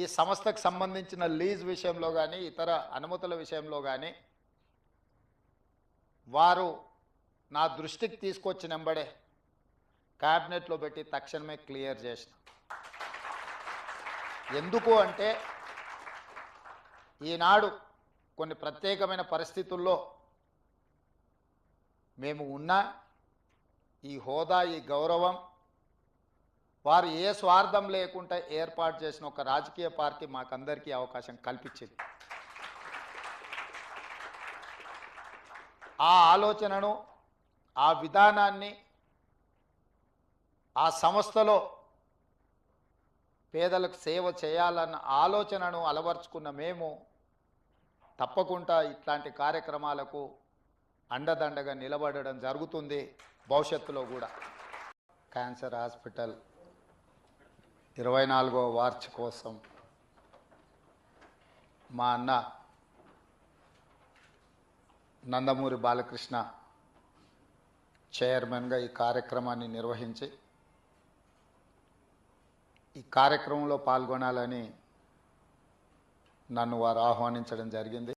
ఈ సంస్థకు సంబంధించిన లీజ్ విషయంలో కానీ ఇతర అనుమతుల విషయంలో కానీ వారు నా దృష్టికి తీసుకొచ్చిన వెంబడే క్యాబినెట్లో పెట్టి తక్షణమే క్లియర్ చేసిన. ఎందుకు అంటే ఈనాడు కొన్ని ప్రత్యేకమైన పరిస్థితుల్లో మేము ఉన్న ఈ హోదా ఈ గౌరవం వారు ఏ స్వార్థం లేకుండా ఏర్పాటు చేసిన ఒక రాజకీయ పార్టీ మాకందరికీ అవకాశం కల్పించింది. ఆ ఆలోచనను ఆ విధానాన్ని ఆ సంస్థలో పేదలకు సేవ చేయాలన్న ఆలోచనను అలవర్చుకున్న మేము తప్పకుండా ఇట్లాంటి కార్యక్రమాలకు అండదండగా నిలబడడం జరుగుతుంది భవిష్యత్తులో కూడా. క్యాన్సర్ హాస్పిటల్ ఇరవై నాలుగో వార్చ్ కోసం మా అన్న నందమూరి బాలకృష్ణ చైర్మన్గా ఈ కార్యక్రమాన్ని నిర్వహించి ఈ కార్యక్రమంలో పాల్గొనాలని నన్ను వారు ఆహ్వానించడం జరిగింది.